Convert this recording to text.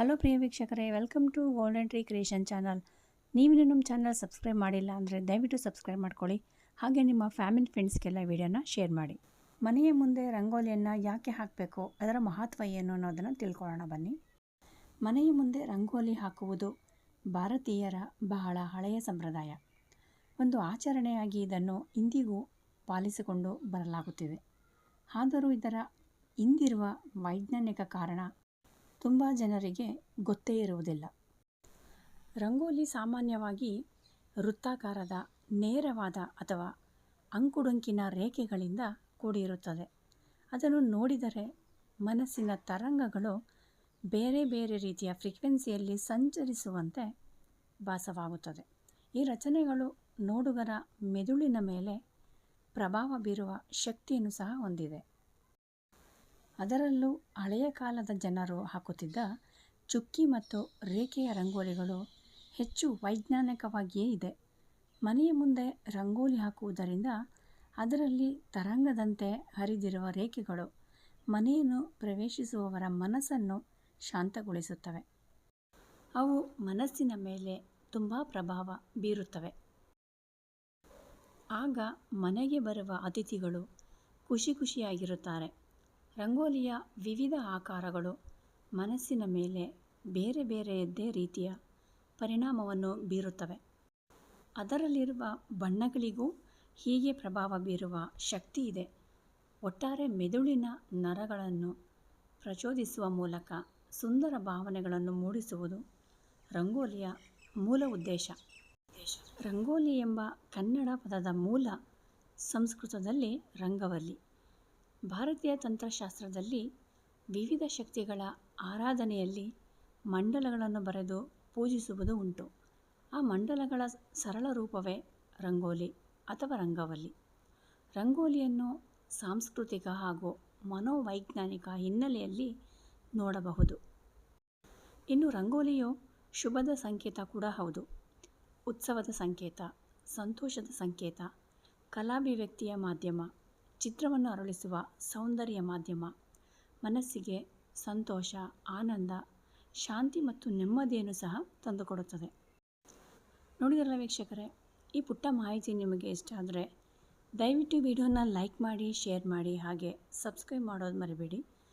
Hello ಪ್ರಿಯ ವೀಕ್ಷಕರೇ welcome to golden tree creation channel ನೀವಿನ್ನೂ ನಮ್ಮ ಚಾನಲ್ ಸಬ್ಸ್ಕ್ರೈಬ್ ಮಾಡಿಲ್ಲ ಅಂದರೆ ದಯವಿಟ್ಟು ಸಬ್ಸ್ಕ್ರೈಬ್ ಮಾಡ್ಕೊಳ್ಳಿ. ಹಾಗೆ ನಿಮ್ಮ ಫ್ಯಾಮಿಲಿ ಫ್ರೆಂಡ್ಸ್ಗೆಲ್ಲ ವಿಡಿಯೋನ ಶೇರ್ ಮಾಡಿ. ಮನೆಯ ಮುಂದೆ ರಂಗೋಲಿಯನ್ನು ಯಾಕೆ ಹಾಕಬೇಕು, ಅದರ ಮಹತ್ವ ಏನು ಅನ್ನೋದನ್ನು ತಿಳ್ಕೊಳ್ಳೋಣ ಬನ್ನಿ. ಮನೆಯ ಮುಂದೆ ರಂಗೋಲಿ ಹಾಕುವುದು ಭಾರತೀಯರ ಬಹಳ ಹಳೆಯ ಸಂಪ್ರದಾಯ. ಒಂದು ಆಚರಣೆಯಾಗಿ ಇದನ್ನು ಇಂದಿಗೂ ಪಾಲಿಸಿಕೊಂಡು ಬರಲಾಗುತ್ತಿದೆ. ಆದರೂ ಇದರ ಹಿಂದಿರುವ ವೈಜ್ಞಾನಿಕ ಕಾರಣ ತುಂಬ ಜನರಿಗೆ ಗೊತ್ತೇ ಇರುವುದಿಲ್ಲ. ರಂಗೋಲಿ ಸಾಮಾನ್ಯವಾಗಿ ವೃತ್ತಾಕಾರದ ನೇರವಾದ ಅಥವಾ ಅಂಕುಡೊಂಕಿನ ರೇಖೆಗಳಿಂದ ಕೂಡಿರುತ್ತದೆ. ಅದನ್ನು ನೋಡಿದರೆ ಮನಸ್ಸಿನ ತರಂಗಗಳು ಬೇರೆ ಬೇರೆ ರೀತಿಯ ಫ್ರೀಕ್ವೆನ್ಸಿಯಲ್ಲಿ ಸಂಚರಿಸುವಂತೆ ಭಾಸವಾಗುತ್ತದೆ. ಈ ರಚನೆಗಳು ನೋಡುಗರ ಮೆದುಳಿನ ಮೇಲೆ ಪ್ರಭಾವ ಬೀರುವ ಶಕ್ತಿಯನ್ನು ಸಹ ಹೊಂದಿದೆ ಅದರಲ್ಲೂ ಹಳೆಯ ಕಾಲದ ಜನರು ಹಾಕುತ್ತಿದ್ದ ಚುಕ್ಕಿ ಮತ್ತು ರೇಖೆಯ ರಂಗೋಲಿಗಳು ಹೆಚ್ಚು ವೈಜ್ಞಾನಿಕವಾಗಿಯೇ ಇದೆ. ಮನೆಯ ಮುಂದೆ ರಂಗೋಲಿ ಹಾಕುವುದರಿಂದ ಅದರಲ್ಲಿ ತರಂಗದಂತೆ ಹರಿದಿರುವ ರೇಖೆಗಳು ಮನೆಯನ್ನು ಪ್ರವೇಶಿಸುವವರ ಮನಸ್ಸನ್ನು ಶಾಂತಗೊಳಿಸುತ್ತವೆ. ಅವು ಮನಸ್ಸಿನ ಮೇಲೆ ತುಂಬ ಪ್ರಭಾವ ಬೀರುತ್ತವೆ. ಆಗ ಮನೆಗೆ ಬರುವ ಅತಿಥಿಗಳು ಖುಷಿ ಖುಷಿಯಾಗಿರುತ್ತಾರೆ. ರಂಗೋಲಿಯ ವಿವಿಧ ಆಕಾರಗಳು ಮನಸ್ಸಿನ ಮೇಲೆ ಬೇರೆ ಬೇರೆಯದ್ದೇ ರೀತಿಯ ಪರಿಣಾಮವನ್ನು ಬೀರುತ್ತವೆ. ಅದರಲ್ಲಿರುವ ಬಣ್ಣಗಳಿಗೂ ಹೀಗೆ ಪ್ರಭಾವ ಬೀರುವ ಶಕ್ತಿ ಇದೆ. ಒಟ್ಟಾರೆ ಮೆದುಳಿನ ನರಗಳನ್ನು ಪ್ರಚೋದಿಸುವ ಮೂಲಕ ಸುಂದರ ಭಾವನೆಗಳನ್ನು ಮೂಡಿಸುವುದು ರಂಗೋಲಿಯ ಮೂಲ ಉದ್ದೇಶ. ರಂಗೋಲಿ ಎಂಬ ಕನ್ನಡ ಪದದ ಮೂಲ ಸಂಸ್ಕೃತದಲ್ಲಿ ರಂಗವಲ್ಲಿ. ಭಾರತೀಯ ತಂತ್ರಶಾಸ್ತ್ರದಲ್ಲಿ ವಿವಿಧ ಶಕ್ತಿಗಳ ಆರಾಧನೆಯಲ್ಲಿ ಮಂಡಲಗಳನ್ನು ಬರೆದು ಪೂಜಿಸುವುದು ಉಂಟು. ಆ ಮಂಡಲಗಳ ಸರಳ ರೂಪವೇ ರಂಗೋಲಿ ಅಥವಾ ರಂಗವಲ್ಲಿ. ರಂಗೋಲಿಯನ್ನು ಸಾಂಸ್ಕೃತಿಕ ಹಾಗೂ ಮನೋವೈಜ್ಞಾನಿಕ ಹಿನ್ನೆಲೆಯಲ್ಲಿ ನೋಡಬಹುದು. ಇನ್ನು ರಂಗೋಲಿಯು ಶುಭದ ಸಂಕೇತ ಕೂಡ ಹೌದು. ಉತ್ಸವದ ಸಂಕೇತ, ಸಂತೋಷದ ಸಂಕೇತ, ಕಲಾಭಿವ್ಯಕ್ತಿಯ ಮಾಧ್ಯಮ ಚಿತ್ರವನ್ನು ಅರಳಿಸುವ ಸೌಂದರ್ಯ ಮಾಧ್ಯಮ. ಮನಸ್ಸಿಗೆ ಸಂತೋಷ, ಆನಂದ, ಶಾಂತಿ ಮತ್ತು ನೆಮ್ಮದಿಯನ್ನು ಸಹ ತಂದುಕೊಡುತ್ತದೆ. ನೋಡಿದರಲ್ಲ ವೀಕ್ಷಕರೇ, ಈ ಪುಟ್ಟ ಮಾಹಿತಿ ನಿಮಗೆ ಇಷ್ಟ ಆದರೆ ದಯವಿಟ್ಟು ವಿಡಿಯೋನ ಲೈಕ್ ಮಾಡಿ, ಶೇರ್ ಮಾಡಿ ಹಾಗೆ ಸಬ್ಸ್ಕ್ರೈಬ್ ಮಾಡೋದು ಮರಿಬೇಡಿ.